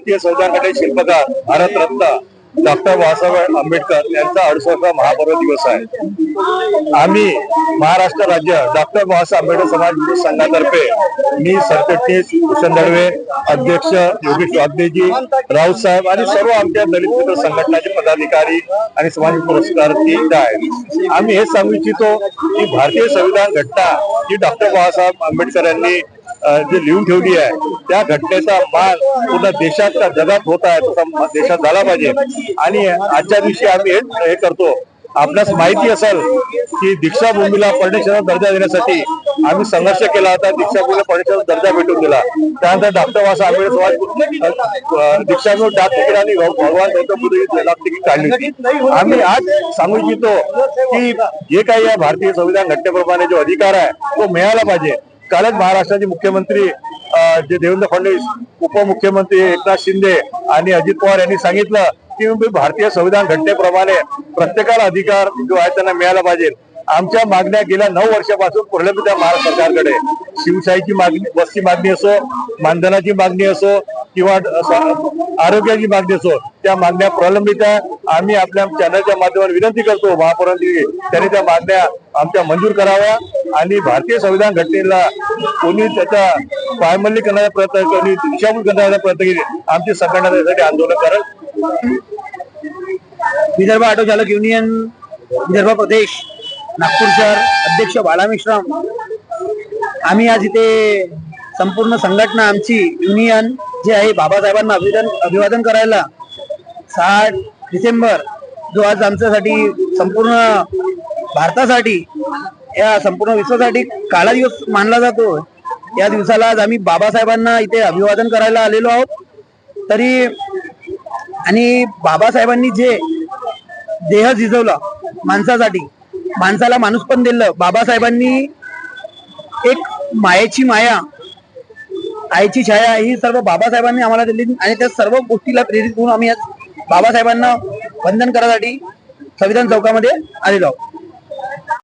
भारतीय संविधान शिल्पकार भारतरत्न डॉक्टर बाबासाहेब आंबेडकर यांचा अडुसष्टा महापर्व दिवस आहे. आम्ही महाराष्ट्र राज्य डॉक्टर बाबासाहेब आंबेडकर समाज विकास संघातर्फे मी सरचिटणीस भूषण दळवे अध्यक्ष योगेश वागदेजी राऊतसाहेब आणि सर्व आमच्या दलित मित्र संघटनाचे पदाधिकारी आणि समाज पुरस्कार आहेत. आम्ही हे सांगू इच्छितो की भारतीय संविधान घटना जी डॉक्टर बाबासाहेब आंबेडकर यांनी जी लिहून ठेवली आहे त्या घटनेचा मान पूर्ण देशात जगात होत आहे तसा देशात झाला पाहिजे. आणि आजच्या दिवशी आम्ही हे- करतो. आपल्यास माहिती असेल की दीक्षाभूमीला पर्णेश्वर दर्जा देण्यासाठी आम्ही संघर्ष केला होता दीक्षाभूमीला पर्णेश्वर दर्जा भेटून दिला. त्यानंतर डॉक्टर बाबासाहेब आंबेडकर समाज दीक्षाभूमी डाक तिकीट आणि भगवान गौतम बुद्ध डाक तिकीट काढली होती. आम्ही आज सांगू इच्छितो की जे काही या भारतीय संविधान घटनेप्रमाणे जो अधिकार आहे तो मिळाला पाहिजे. कालच महाराष्ट्राचे मुख्यमंत्री जे देवेंद्र फडणवीस उपमुख्यमंत्री एकनाथ शिंदे आणि अजित पवार यांनी सांगितलं की भारतीय संविधान घटनेप्रमाणे प्रत्येकाला अधिकार जो आहे त्यांना मिळाला पाहिजे. आमच्या मागण्या गेल्या नऊ वर्षापासून प्रलंबित आहे महाराष्ट्र सरकारकडे. शिवशाहीची मागणी बसची मागणी असो मानधनाची मागणी असो किंवा आरोग्याची मागणी असो त्या मागण्या प्रलंबित आहे. आम्ही आपल्या चॅनलच्या माध्यमातून विनंती करतो महापौरांची त्यांनी त्या मागण्या आमच्या मंजूर कराव्या आणि भारतीय संविधान घटनेला कोणी त्याचा पायमल्ली करण्याचा प्रयत्न कोणी दिशाभूल करण्याचा प्रयत्न केले आमची संघटना त्यासाठी आंदोलन करत. विदर्भ ऑटो चालक युनियन विदर्भ प्रदेश नागपूर शहर अध्यक्ष बाला मिश्राम. आम्ही आज इथे संपूर्ण संघटना आमची युनियन जे आहे बाबासाहेबांना अभिवादन अभिवादन करायला सहा डिसेंबर जो आज आमच्यासाठी संपूर्ण भारतासाठी या संपूर्ण विश्वासाठी काळा दिवस मानला जातो. या दिवसाला आज आम्ही बाबासाहेबांना इथे अभिवादन करायला आलेलो आहोत. तरी आणि बाबासाहेबांनी जे देह झिजवला माणसासाठी माणसाला माणूस पण दिलं बाबासाहेबांनी एक मायेची माया आईची छाया ही सर्व बाबासाहेबांनी आम्हाला दिली आणि त्या सर्व गोष्टीला प्रेरित होऊन आम्ही आज बाबासाहेबांना वंदन करायसाठी संविधान चौकामध्ये आलेलो आहोत.